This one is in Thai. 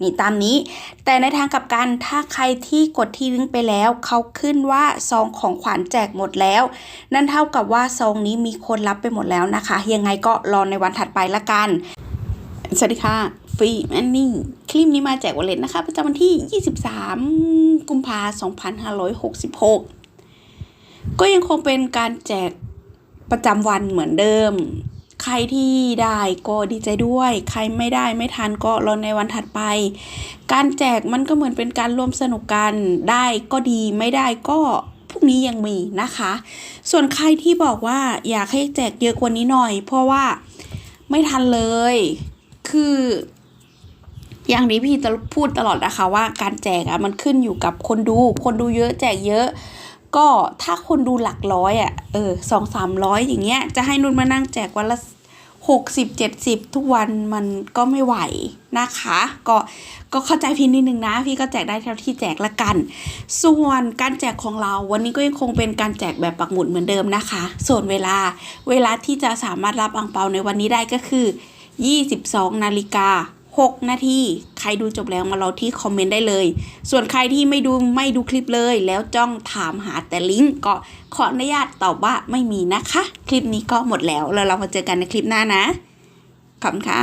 นี่ตามนี้ แต่ในทางกลับกันถ้าใครที่กดที่ลิงก์ไปแล้ว เขาขึ้นว่าซองของขวัญแจกหมดแล้ว นั่นเท่ากับว่าซองนี้มีคนรับไปหมดแล้วนะคะ ยังไงก็รอในวันถัดไปละกัน สวัสดีค่ะฟรีแมนนี่คลิปนี้มาแจกวอลเล็ตนะคะ ประจำวันที่ 23 กุมภาพันธ์2566 ก็ยังคงเป็นการแจกประจำวันเหมือนเดิม ใครที่ได้ก็ดีใจด้วย ใครไม่ได้ไม่ทันก็รอในวันถัดไป การแจกมันก็เหมือนเป็นการร่วมสนุกกันได้ก็ดีไม่ได้ก็พรุ่งนี้ยังมีนะคะ ส่วนใครที่บอกว่าอยากให้แจกเยอะกว่านี้หน่อย เพราะว่าไม่ทันเลย คืออย่างนี้พี่จะพูดตลอดนะคะว่าการแจกอะมันขึ้นอยู่กับคนดู คนดูเยอะแจกเยอะ ก็ถ้าคนดูหลักร้อยอะเออสองสามร้อยอย่างเงี้ยจะให้นุ่นมานั่งแจกวันละ หกสิบเจ็ดสิบทุกวันมันก็ไม่ไหวนะคะ ก็ก็เข้าใจพี่นิดนึงนะ พี่ก็แจกได้เท่าที่แจกละกัน ส่วนการแจกของเราวันนี้ก็ยังคงเป็นการแจกแบบปักหมุดเหมือนเดิมนะคะ ส่วนเวลาเวลาที่จะสามารถรับอังเปาในวันนี้ได้ก็คือ 22 นาฬิกา 6 นาที ใครดูจบแล้วมาเราที่คอมเมนต์ได้เลย ส่วนใครที่ไม่ดูไม่ดูคลิปเลย แล้วจ้องถามหาแต่ลิงก์ก็ขออนุญาตตอบว่าไม่มีนะคะ คลิปนี้ก็หมดแล้วแล้วเรามาเจอกันในคลิปหน้านะขอบคุณค่ะ